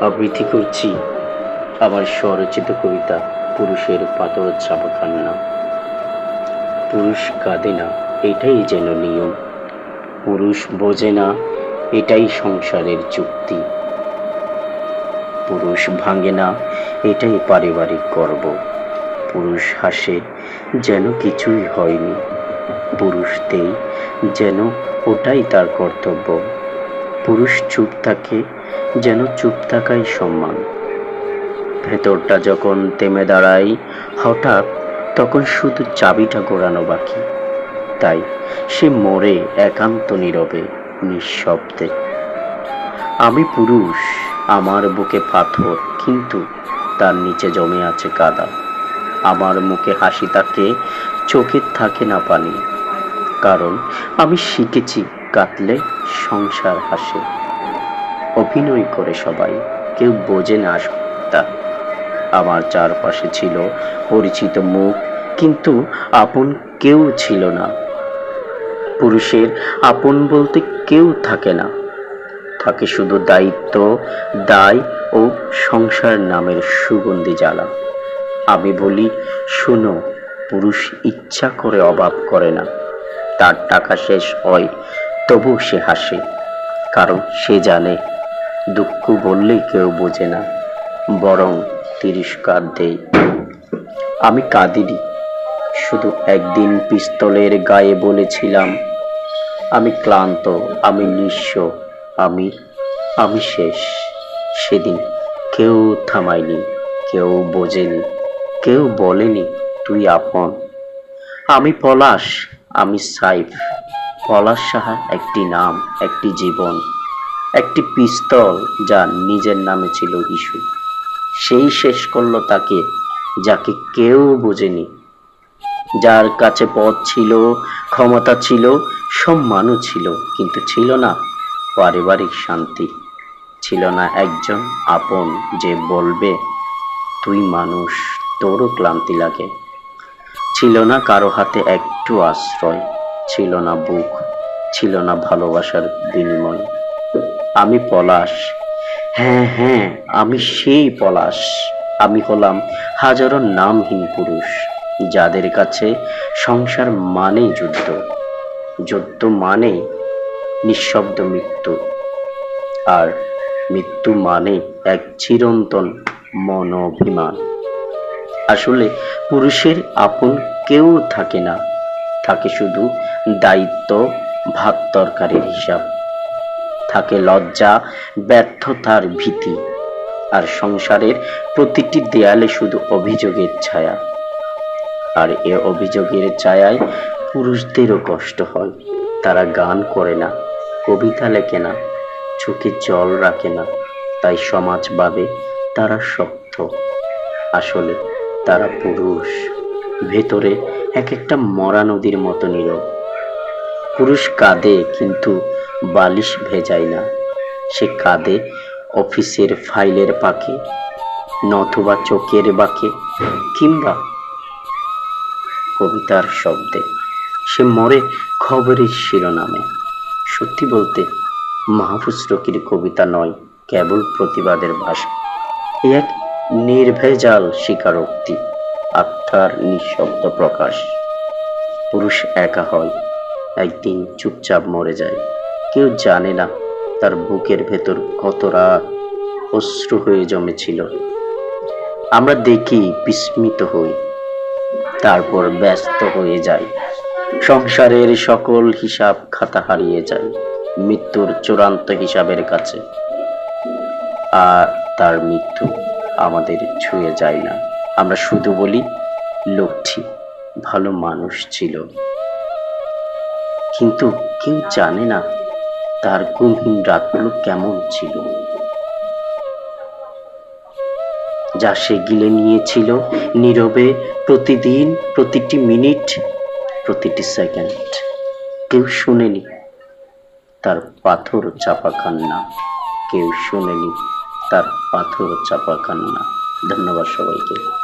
আবৃত্তি করছি। আমার স্বরচিত কবিতা পুরুষের পাতর চাপা কান্না পুরুষ কাঁদে না, এটাই যেন নিয়ম। পুরুষ বোঝে না, এটাই সংসারের চুক্তি পুরুষ ভাঙে না, এটাই পারিবারিক গর্ব। পুরুষ হাসে, যেন কিছুই হয়নি। পুরুষ দেই, যেন ওটাই তার কর্তব্য। পুরুষ চুপ থাকে, যেন চুপ থাকাই সম্মান। ভেতরটা যখন তেমে দাঁড়াই হঠাৎ তখন শুধু চাবিটা ঘোরানো বাকি। তাই সে মরে একান্ত নীরবে, নিঃশব্দে। আমি পুরুষ, আমার বুকে পাথর, কিন্তু তার নিচে জমে আছে কাদা। আমার মুখে হাসি থাকে, চোখে থাকে না পানি। কারণ আমি শিখেছি কাটলে সংসার হাসে। অভিনয় করে সবাই, কেউ বোঝে না তা আমার চারপাশে ছিল পরিচিত মুখ, কিন্তু আপন কেউ ছিল না। পুরুষের আপন বলতে কেউ থাকে না। থাকে শুধু দায়িত্ব, দায় ও সংসার নামের সুগন্ধি জ্বালা। আমি বলি, শুনো, পুরুষ ইচ্ছা করে অভাব করে না। তার টাকা শেষ হয় তবু সে হাসে, কারণ সে জানে, দুঃখ বললেই কেউ বোঝে না, বরং তিরস্কার দেয়। আমি কাঁদিনি, শুধু একদিন পিস্তলের গায়ে বলেছিলাম, আমি ক্লান্ত, আমি নিঃস্ব, আমি আমি শেষ। সেদিন কেউ থামায়নি, কেউ বোঝেনি, কেউ বলেনি, তুই আপন, আমি পলাশ, আমি সাইফ। পলাশ সাহা একটি নাম, একটি জীবন, একটি পিস্তল যা নিজের নামে ছিল ইস্যু। সেই শেষ করল তাকে, যাকে কেউ বোঝেনি। যার কাছে পথ ছিল, ক্ষমতা ছিল, সম্মানও ছিল, কিন্তু ছিল না পারিবারিক শান্তি। ছিল না একজন আপন যে বলবে, তুই মানুষ, তোরও ক্লান্তি লাগে। ছিল না কারও হাতে একটু আশ্রয়। ছিল না বুক, ছিল না ভালোবাসার বিনিময়। আমি পলাশ। হ্যাঁ হ্যাঁ আমি সেই পলাশ। আমি হলাম হাজারো নামহীন পুরুষ, যাদের কাছে সংসার মানে যুদ্ধ। যুদ্ধ মানে নিঃশব্দ মৃত্যু। আর মৃত্যু মানে এক চিরন্তন মনোভিমান। আসলে পুরুষের আপন কেউ থাকে না। থাকে শুধু দায়িত্ব ভাত তরকারির হিসাব। থাকে লজ্জা, ব্যর্থতার ভীতি। আর সংসারের প্রতিটি দেয়ালে শুধু অভিযোগের ছায়া। আর এ অভিযোগের ছায়ায় পুরুষদেরও কষ্ট হয়। তারা গান করে না, কবিতা লেখে না, চোখে জল রাখে না। তাই সমাজ ভাবে তারা শক্ত। আসলে তারা পুরুষ। ভেতরে এক একটা মরা নদীর মতো নীরব পুরুষ কাঁদে, কিন্তু বালিশ ভেজায় না। সে কাঁদে অফিসের ফাইলের পাকে নথবা চোখের বাঁকে, কিংবা কবিতার শব্দে। সে মরে খবরের শিরোনামে। সত্যি বলতে, মাহফুজ রকির কবিতা নয়, কেবল প্রতিবাদের ভাষা। এক নির্ভেজাল স্বীকারোক্তি। আত্মার নিঃশব্দ প্রকাশ। পুরুষ একা হয়, একদিন চুপচাপ মরে যায়। কেউ জানে না তার বুকের ভেতর কত রাত অশ্রু হয়ে জমেছিল। আমরা দেখি বিস্মিত হই, তারপর ব্যস্ত হয়ে যাই। সংসারের সকল হিসাব খাতা হারিয়ে যায়, মৃত্যুর চূড়ান্ত হিসাবের কাছে। আর তার মৃত্যু আমাদের ছুঁয়ে যায় না। আমরা শুধু বলি, লোকটি ভালো মানুষ ছিল। কিন্তু কেউ জানে না তার গুমহীন রাতগুলো কেমন ছিল। যা সে গিলে নিয়েছিল নীরবে প্রতিদিন, প্রতিটি মিনিট, প্রতিটি সেকেন্ড। কেউ শুনেনি তার পাথর চাপা কান্না। কেউ শুনেনি তার পাথর চাপা কান্না। ধন্যবাদ সবাইকে।